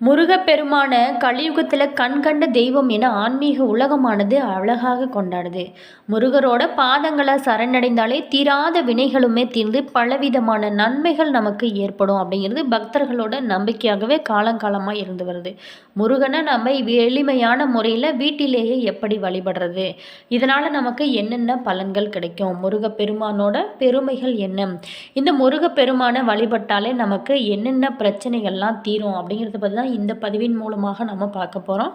முருகப்பெருமான கலியுகத்தில் கண்கண்ட தெய்வம் என ஆன்மீக உலகமானது அழகாக கொண்டாடுது. முருகரோட பாதங்களை சரணடைந்தாலே தீராத வினைகளுமே தீர்ந்து பலவிதமான நன்மைகள் நமக்கு ஏற்படும் அப்படிங்கிறது பக்தர்களோட நம்பிக்கையாகவே காலங்காலமாக இருந்து வருது. முருகனை நம்ம எளிமையான முறையில் வீட்டிலேயே எப்படி வழிபடுறது? இதனால் நமக்கு என்னென்ன பலன்கள் கிடைக்கும்? முருகப்பெருமானோட பெருமைகள் என்ன? இந்த முருகப்பெருமானை வழிபட்டாலே நமக்கு என்னென்ன பிரச்சனைகள்லாம் தீரும் அப்படிங்கிறத பற்றி தான் இந்த பதிவின் மூலமாக நம்ம பார்க்க போகிறோம்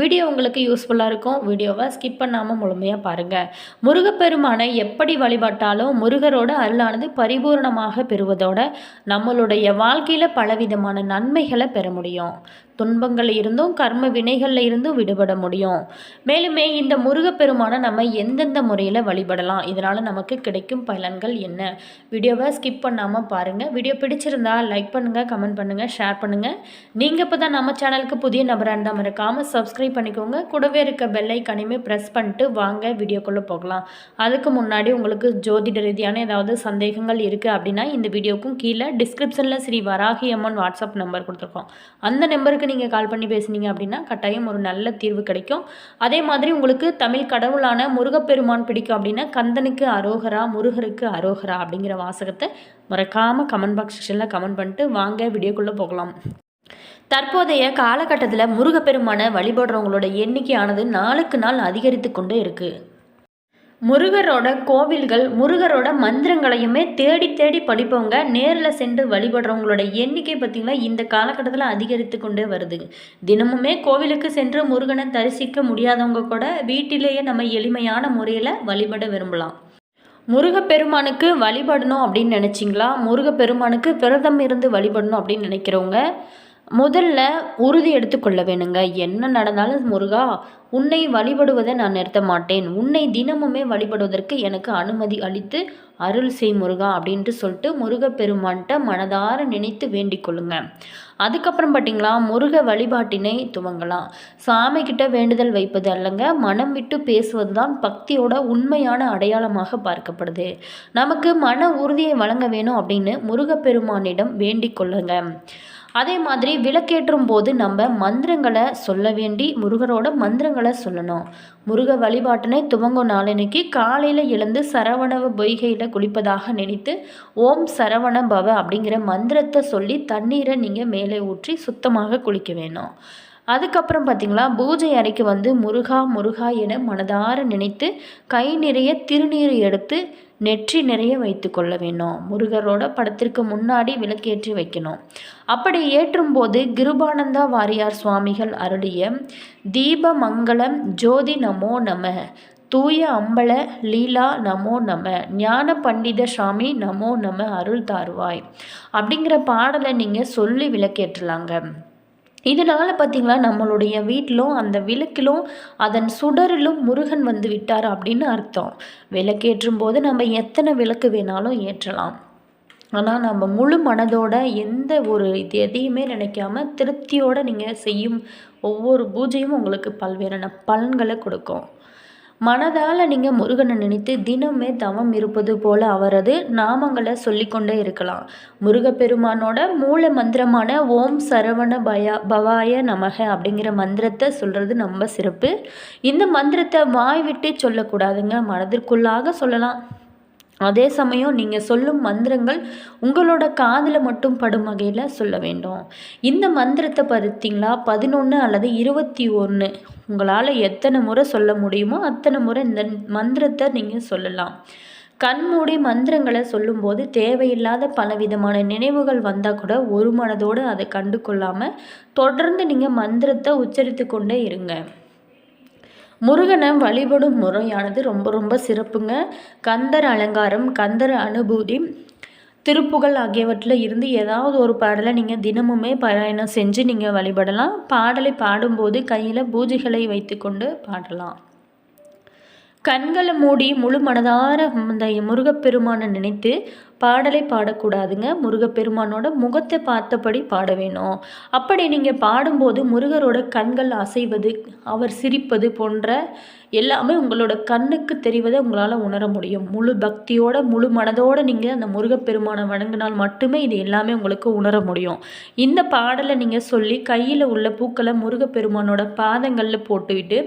வீடியோ உங்களுக்கு யூஸ்ஃபுல்லாக இருக்கும். வீடியோவை ஸ்கிப் பண்ணாமல் முழுமையாக பாருங்கள் முருகப்பெருமானை எப்படி வழிபட்டாலும் முருகரோட அருளானது பரிபூர்ணமாக பெறுவதோட நம்மளுடைய வாழ்க்கையில் பலவிதமான நன்மைகளை பெற முடியும். துன்பங்கள் இருந்தும் கர்ம வினைகளில் இருந்தும் விடுபட முடியும். மேலுமே இந்த முருகப்பெருமானை நம்ம எந்தெந்த முறையில் வழிபடலாம்? இதனால் நமக்கு கிடைக்கும் பலன்கள் என்ன? வீடியோவை ஸ்கிப் பண்ணாமல் பாருங்கள் வீடியோ பிடிச்சிருந்தா லைக் பண்ணுங்கள் கமெண்ட் பண்ணுங்கள் ஷேர் பண்ணுங்கள் நீங்கள் இப்போ தான் நம்ம சேனலுக்கு புதிய நபராக இருந்தால் மறக்காமல் சப்ஸ்கிரைப் பண்ணிக்கோங்க. கூடவே இருக்க பெல்லைக்கனையுமே கனிமே ப்ரெஸ் பண்ணிட்டு வாங்க வீடியோக்குள்ளே போகலாம். அதுக்கு முன்னாடி உங்களுக்கு ஜோதிட ரீதியான ஏதாவது சந்தேகங்கள் இருக்குது அப்படின்னா இந்த வீடியோக்கும் கீழே டிஸ்கிரிப்ஷனில் ஸ்ரீ வராகி அம்மன் வாட்ஸ்அப் நம்பர் கொடுத்துருக்கோம். அந்த நம்பருக்கு நீங்கள் கால் பண்ணி பேசுனீங்க அப்படின்னா கட்டாயம் ஒரு நல்ல தீர்வு கிடைக்கும். அதே மாதிரி உங்களுக்கு தமிழ் கடவுளான முருகப்பெருமான் பிடிக்கும் அப்படின்னா கந்தனுக்கு அரோகரா முருகருக்கு அரோகரா அப்படிங்கிற வாசகத்தை மறக்காமல் கமெண்ட் பாக்ஸ் செக்ஷனில் கமெண்ட் பண்ணிட்டு வாங்க வீடியோக்குள்ளே போகலாம். தற்போதைய காலகட்டத்தில் முருகப்பெருமானை வழிபடுறவங்களோட எண்ணிக்கையானது நாளுக்கு நாள் அதிகரித்து கொண்டே இருக்குது முருகரோட கோவில்கள் முருகரோட மந்திரங்களையுமே தேடி தேடி படிப்பவங்க நேரில் சென்று வழிபடுறவங்களோட எண்ணிக்கை பார்த்திங்கன்னா இந்த காலகட்டத்தில் அதிகரித்து கொண்டே வருது. தினமுமே கோவிலுக்கு சென்று முருகனை தரிசிக்க முடியாதவங்க கூட வீட்டிலேயே நம்ம எளிமையான முறையில் வழிபட விரும்பலாம். முருகப்பெருமானுக்கு வழிபடணும் அப்படின்னு நினச்சிங்களா? முருகப்பெருமானுக்கு விரதம் இருந்து வழிபடணும் அப்படின்னு நினைக்கிறவங்க முதல்ல உறுதி எடுத்துக்கொள்ள வேணுங்க. என்ன நடந்தாலும் முருகா உன்னை வழிபடுவதை நான் நிறுத்த மாட்டேன். உன்னை தினமுமே வழிபடுவதற்கு எனக்கு அனுமதி அளித்து அருள் செய் முருகா அப்படின்ட்டு சொல்லிட்டு முருகப்பெருமான்கிட்ட மனதார நினைத்து வேண்டிக் கொள்ளுங்க. அதுக்கப்புறம் பார்த்தீங்களா முருக வழிபாட்டினை துவங்கலாம். சாமி கிட்ட வேண்டுதல் வைப்பது அல்லங்க மனம் விட்டு பேசுவது தான் பக்தியோட உண்மையான அடையாளமாக பார்க்கப்படுது. நமக்கு மன உறுதியை வழங்க வேணும் அப்படின்னு முருகப்பெருமானிடம் வேண்டிக் கொள்ளுங்க. அதே மாதிரி விளக்கேற்றும் போது நம்ம மந்திரங்களை சொல்ல வேண்டி முருகரோட மந்திரங்களை சொல்லணும். முருக வழிபாட்டினை துவங்கும் நாளன்னைக்கு காலையில் எழுந்து சரவணவ பொய்கையில் குளிப்பதாக நினைத்து ஓம் சரவண பவ அப்படிங்கிற மந்திரத்தை சொல்லி தண்ணீரை நீங்கள் மேலே ஊற்றி சுத்தமாக குளிக்க வேணும். அதுக்கப்புறம் பார்த்திங்களா பூஜை அறைக்கு வந்து முருகா முருகா என மனதார நினைத்து கை நிறைய திருநீர் எடுத்து நெற்றி நிறைய வைத்து கொள்ள வேணும் முருகரோட படத்திற்கு முன்னாடி விளக்கேற்றி வைக்கணும். அப்படி ஏற்றும் போது கிருபானந்தா வாரியார் சுவாமிகள் அருளிய தீப மங்களம் ஜோதி நமோ நம தூய அம்பல லீலா நமோ நம ஞான பண்டித சாமி நமோ நம அருள் தாருவாய். அப்படிங்கிற பாடலை நீங்கள் சொல்லி விளக்கேற்றலாங்க. இதனால் பார்த்திங்களா நம்மளுடைய வீட்டிலும் அந்த விளக்கிலும் அதன் சுடரிலும் முருகன் வந்து விட்டார் அப்படின்னு அர்த்தம். விளக்கேற்றும் போது நம்ம எத்தனை விளக்கு வேணாலும் ஏற்றலாம். ஆனால் நம்ம முழு மனதோட எந்த ஒரு இது எதையுமே நினைக்காம திருப்தியோடு நீங்கள் செய்யும் ஒவ்வொரு பூஜையும் உங்களுக்கு பல்வேறான பலன்களை கொடுக்கும். மனதால் நீங்கள் முருகனை நினைத்து தினமே தவம் இருப்பது போல அவரது நாமங்களை சொல்லிக்கொண்டே இருக்கலாம். முருகப்பெருமானோட மூல மந்திரமான ஓம் சரவண பயா பவாய நமக அப்படிங்கிற மந்திரத்தை சொல்கிறது ரொம்ப சிறப்பு. இந்த மந்திரத்தை வாய் விட்டு சொல்லக்கூடாதுங்க. மனதிற்குள்ளாக சொல்லலாம். அதே சமயம் நீங்கள் சொல்லும் மந்திரங்கள் உங்களோட காதில் மட்டும் படும் வகையில் சொல்ல வேண்டும். இந்த மந்திரத்தை பார்த்தீங்களா? பதினொன்று அல்லது இருபத்தி ஒன்று உங்களால் எத்தனை முறை சொல்ல முடியுமோ அத்தனை முறை இந்த மந்திரத்தை நீங்கள் சொல்லலாம். கண்மூடி மந்திரங்களை சொல்லும்போது தேவையில்லாத பலவிதமான நினைவுகள் வந்தால் கூட ஒரு மனதோடு அதை கண்டு கொள்ளாமல் தொடர்ந்து நீங்கள் மந்திரத்தை உச்சரித்து கொண்டே இருங்க. முருகனை வழிபடும் முறையானது ரொம்ப ரொம்ப சிறப்புங்க. கந்தர் அலங்காரம் கந்தர் அனுபூதி திருப்புகள் ஆகியவற்றில் இருந்து ஏதாவது ஒரு பாடலை நீங்கள் தினமுமே பாராயணம் செஞ்சு நீங்கள் வழிபடலாம். பாடலை பாடும்போது கையில் பூஜைகளை வைத்துக்கொண்டு பாடலாம். கண்களை மூடி முழு மனதார இந்த முருகப்பெருமானை நினைத்து பாடலை பாடக்கூடாதுங்க. முருகப்பெருமானோட முகத்தை பார்த்தபடி பாட வேணும். அப்படி நீங்கள் பாடும்போது முருகரோட கண்கள் அசைவது அவர் சிரிப்பது போன்ற எல்லாமே உங்களோட கண்ணுக்கு தெரிவதை உங்களால் உணர முடியும். முழு பக்தியோட முழு மனதோடு நீங்கள் அந்த முருகப்பெருமானை வணங்கினால் மட்டுமே இது எல்லாமே உங்களுக்கு உணர முடியும். இந்த பாடலை நீங்கள் சொல்லி கையில் உள்ள பூக்களை முருகப்பெருமானோட பாதங்களில் போட்டுவிட்டு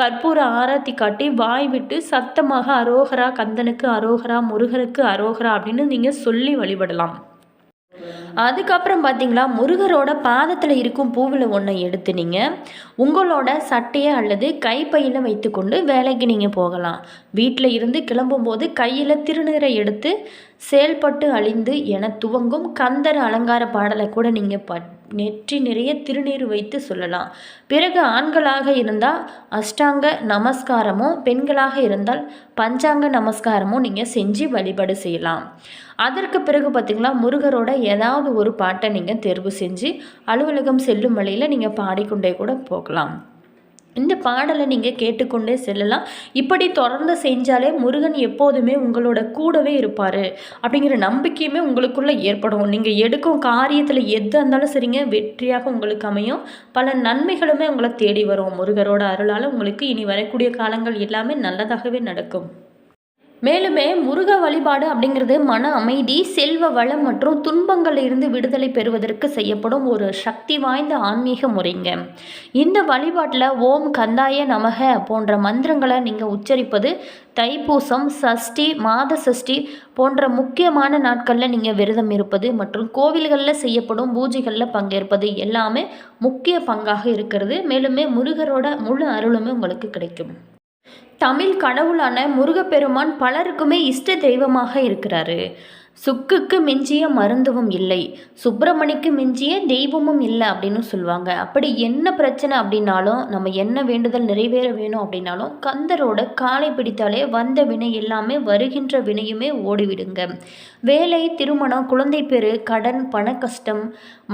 கற்பூர ஆராத்தி காட்டி வாய் விட்டு சத்தமாக அரோகரா கந்தனுக்கு அரோகரா முருகனுக்கு அரோகரா அப்படின்னு நீங்கள் சொல்லி வழிபடலாம். அதுக்கப்புறம் பார்த்தீங்களா முருகரோட பாதத்தில் இருக்கும் பூவில் ஒன்றை எடுத்து நீங்கள் உங்களோட சட்டையை அல்லது கைப்பையில் வைத்துக்கொண்டு வேலைக்கு நீங்கள் போகலாம். வீட்டில் இருந்து கிளம்பும்போது கையில் திருநீரை எடுத்து செயல்பட்டு அழிந்து என துவங்கும் கந்தர் அலங்கார பாடலை கூட நீங்கள் ப நெற்றி நிறைய திருநீர் வைத்து சொல்லலாம். பிறகு ஆண்களாக இருந்தால் அஷ்டாங்க நமஸ்காரமும் பெண்களாக இருந்தால் பஞ்சாங்க நமஸ்காரமும் நீங்கள் செஞ்சு வழிபாடு செய்யலாம். அதற்கு பிறகு பார்த்திங்களா முருகரோட ஏதாவது ஒரு பாட்டை நீங்கள் தேர்வு செஞ்சு அலுவலகம் செல்லும் வழியில் நீங்கள் பாடிக்கொண்டே கூட போகலாம். இந்த பாடலை நீங்கள் கேட்டுக்கொண்டே செல்லலாம். இப்படி தொடர்ந்து செஞ்சாலே முருகன் எப்போதுமே உங்களோட கூடவே இருப்பார். அப்படிங்கிற நம்பிக்கையுமே உங்களுக்குள்ளே ஏற்படும். நீங்கள் எடுக்கும் காரியத்தில் எது இருந்தாலும் சரிங்க வெற்றியாக உங்களுக்கு அமையும். பல நன்மைகளுமே உங்களை தேடி வரும். முருகரோட அருளால் உங்களுக்கு இனி வரக்கூடிய காலங்கள் எல்லாமே நல்லதாகவே நடக்கும். மேலுமே முருக வழிபாடு அப்படிங்கிறது மன அமைதி செல்வ வளம் மற்றும் துன்பங்களில் இருந்து விடுதலை பெறுவதற்கு செய்யப்படும் ஒரு சக்தி வாய்ந்த ஆன்மீக முறைங்க. இந்த வழிபாட்டில் ஓம் கந்தாய நமக போன்ற மந்திரங்களை நீங்கள் உச்சரிப்பது தைப்பூசம் சஷ்டி மாத சஷ்டி போன்ற முக்கியமான நாட்களில் நீங்கள் விரதம் இருப்பது மற்றும் கோவில்களில் செய்யப்படும் பூஜைகளில் பங்கேற்பது எல்லாமே முக்கிய பங்காக இருக்கிறது. மேலுமே முருகரோட முழு அருளுமே உங்களுக்கு கிடைக்கும். தமிழ் கடவுளான முருகப்பெருமான் பலருக்குமே இஷ்ட தெய்வமாக இருக்கிறாரு. சுக்குக்கு மிஞ்சிய மருந்துவும் இல்லை. சுப்பிரமணிக்கு மிஞ்சிய தெய்வமும் இல்லை அப்படின்னு சொல்லுவாங்க. அப்படி என்ன பிரச்சனை அப்படின்னாலும் நம்ம என்ன வேண்டுதல் நிறைவேற வேணும் அப்படின்னாலும் கந்தரோட காலை பிடித்தாலே வந்த வினை எல்லாமே வருகின்ற வினையுமே ஓடிவிடுங்க. வேலை திருமணம் குழந்தை பெரு கடன் பண கஷ்டம்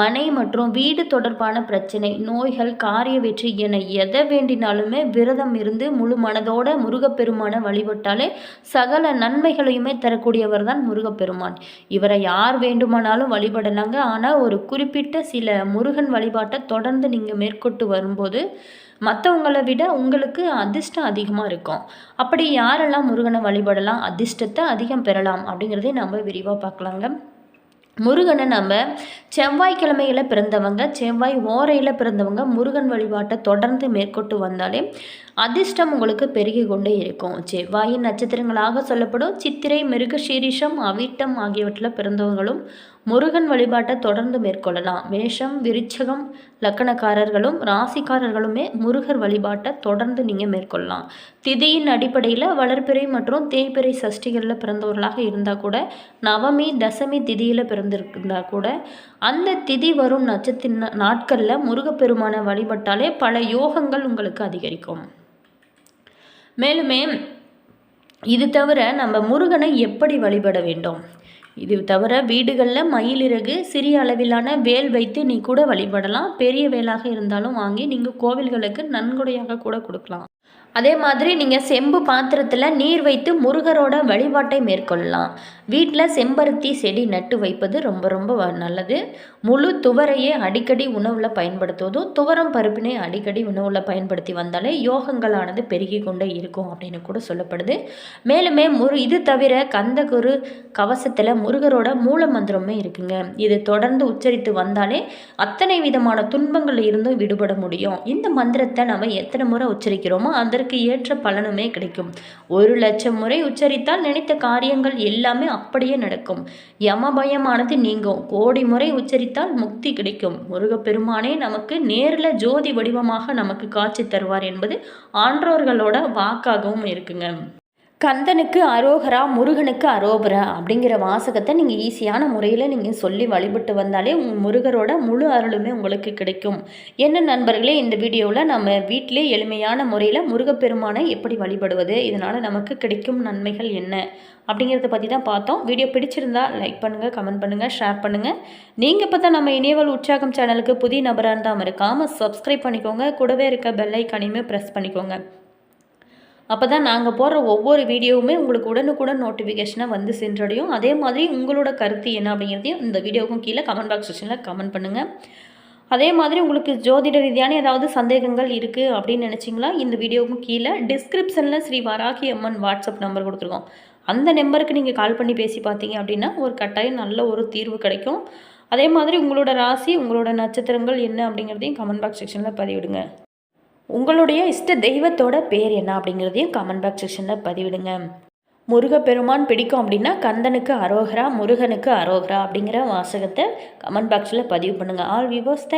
மனை மற்றும் வீடு தொடர்பான பிரச்சனை நோய்கள் காரிய வெற்றி என எதை வேண்டினாலுமே விரதம் இருந்து முழு மனதோட முருகப்பெருமானை வழிபட்டாலே சகல நன்மைகளையுமே தரக்கூடியவர் தான் முருகப்பெருமான். பெருமான் இவரை யார் வேண்டுமானாலும் வழிபடலாங்க. ஆனால் ஒரு குறிப்பிட்ட சில முருகன் வழிபாட்டை தொடர்ந்து நீங்கள் மேற்கொண்டு வரும்போது மற்றவங்களை விட உங்களுக்கு அதிர்ஷ்டம் அதிகமாக இருக்கும். அப்படி யாரெல்லாம் முருகனை வழிபடலாம் அதிர்ஷ்டத்தை அதிகம் பெறலாம் அப்படிங்கிறதே நம்ம விரிவாக பார்க்கலாங்க. முருகனை நம்ம செவ்வாய்க்கிழமையில் பிறந்தவங்க செவ்வாய் ஓரையில் பிறந்தவங்க முருகன் வழிபாட்டை தொடர்ந்து மேற்கொண்டு வந்தாலே அதிர்ஷ்டம் உங்களுக்கு பெருகி கொண்டே இருக்கும். செவ்வாயின் நட்சத்திரங்களாக சொல்லப்படும் சித்திரை மிருகசீரிஷம் அவிட்டம் ஆகியவற்றில் பிறந்தவங்களும் முருகன் வழிபாட்டை தொடர்ந்து மேற்கொள்ளலாம். மேஷம் விருச்சகம் லக்கணக்காரர்களும் ராசிக்காரர்களுமே முருகர் வழிபாட்டை தொடர்ந்து நீங்கள் மேற்கொள்ளலாம். திதியின் அடிப்படையில் வளர்ப்பிறை மற்றும் தேய்பிறை சஷ்டிகளில் பிறந்தவர்களாக இருந்தால் கூட நவமி தசமி திதியில் பிறந்திருந்தா கூட அந்த திதி வரும் நட்சத்திர நாட்களில் முருகப்பெருமானை வழிபட்டாலே பல யோகங்கள் உங்களுக்கு அதிகரிக்கும். மேலுமே இது தவிர நம்ம முருகனை எப்படி வழிபட வேண்டும்? இது தவிர வீடுகளில் மயிலிறகு சிறிய அளவிலான வேல் வைத்து நீ கூட வழிபடலாம். பெரிய வேலாக இருந்தாலும் வாங்கி நீங்கள் கோவில்களுக்கு நன்கொடையாக கூட கொடுக்கலாம். அதே மாதிரி நீங்கள் செம்பு பாத்திரத்தில் நீர் வைத்து முருகரோட வழிபாட்டை மேற்கொள்ளலாம். வீட்டில் செம்பருத்தி செடி நட்டு வைப்பது ரொம்ப ரொம்ப நல்லது. முழு துவரையே அடிக்கடி உணவில் பயன்படுத்துவதும் துவரம் பருப்பினை அடிக்கடி உணவில் பயன்படுத்தி வந்தாலே யோகங்களானது பெருகி கொண்டே இருக்கும் அப்படின்னு கூட சொல்லப்படுது. மேலுமே முரு இது தவிர கந்தகுரு கவசத்தில் முருகரோட மூல மந்திரமே இருக்குங்க. இது தொடர்ந்து உச்சரித்து வந்தாலே அத்தனை விதமான துன்பங்கள் இருந்தும் விடுபட முடியும். இந்த மந்திரத்தை நம்ம எத்தனை முறை உச்சரிக்கிறோமோ அதற்கு ஏற்ற பலனுமே கிடைக்கும். ஒரு லட்சம் முறை உச்சரித்தால் நினைத்த காரியங்கள் எல்லாமே அப்படியே நடக்கும். யம பயமானது நீங்கும். கோடி முறை உச்சரித்தால் முக்தி கிடைக்கும். முருகப்பெருமானே நமக்கு நேரில் ஜோதி வடிவமாக நமக்கு காட்சி தருவார் என்பது ஆன்றோர்களோட வாக்காகவும் இருக்குங்க. கந்தனுக்கு அரோகரா முருகனுக்கு அரோபரா அப்படிங்கிற வாசகத்தை நீங்கள் ஈஸியான முறையில் நீங்கள் சொல்லி வழிபட்டு வந்தாலே உங்கள் முருகரோட முழு அருளுமே உங்களுக்கு கிடைக்கும். என்ன நண்பர்களே இந்த வீடியோவில் நம்ம வீட்டிலே எளிமையான முறையில் முருகப்பெருமானை எப்படி வழிபடுவது இதனால் நமக்கு கிடைக்கும் நன்மைகள் என்ன அப்படிங்கிறத பற்றி தான் பார்த்தோம். வீடியோ பிடிச்சிருந்தா லைக் பண்ணுங்கள் கமெண்ட் பண்ணுங்கள் ஷேர் பண்ணுங்கள் நீங்கள் இப்போ தான் நம்ம இணையவல் உற்சாகம் சேனலுக்கு புதிய நபராக இருந்தால் மறக்காமல் சப்ஸ்கிரைப் பண்ணிக்கோங்க. கூடவே இருக்க பெல்லைக்கானையுமே ப்ரெஸ் பண்ணிக்கோங்க. அப்போ தான் நாங்கள் போடுற ஒவ்வொரு வீடியோவுமே உங்களுக்கு உடனுக்குடன் நோட்டிஃபிகேஷனாக வந்து சென்றடையும். அதே மாதிரி உங்களோட கருத்து என்ன அப்படிங்கிறதையும் இந்த வீடியோவுக்கும் கீழே கமெண்ட் பாக்ஸ் செக்ஷனில் கமெண்ட் பண்ணுங்கள் அதே மாதிரி உங்களுக்கு ஜோதிட ரீதியான ஏதாவது சந்தேகங்கள் இருக்குது அப்படின்னு நினச்சிங்களா? இந்த வீடியோவுக்கும் கீழே டிஸ்கிரிப்ஷனில் ஸ்ரீ வராகி அம்மன் வாட்ஸ்அப் நம்பர் கொடுத்துருக்கோம். அந்த நம்பருக்கு நீங்கள் கால் பண்ணி பேசி பார்த்தீங்க அப்படின்னா ஒரு கட்டாயம் நல்ல ஒரு தீர்வு கிடைக்கும். அதே மாதிரி உங்களோட ராசி உங்களோட நட்சத்திரங்கள் என்ன அப்படிங்கிறதையும் கமெண்ட் பாக்ஸ் செக்ஷனில் பதிவிடுங்க. உங்களுடைய இஷ்ட தெய்வத்தோட பேர் என்ன அப்படிங்கிறதையும் கமெண்ட் பாக்ஸ் செக்ஷனில் பதிவிடுங்க. முருகப்பெருமான் பிடிக்கும் அப்படின்னா கந்தனுக்கு அரோகரா முருகனுக்கு அரோகரா அப்படிங்கிற வாசகத்தை கமெண்ட் பாக்ஸில் பதிவு பண்ணுங்கள் ஆல் விவோஸ்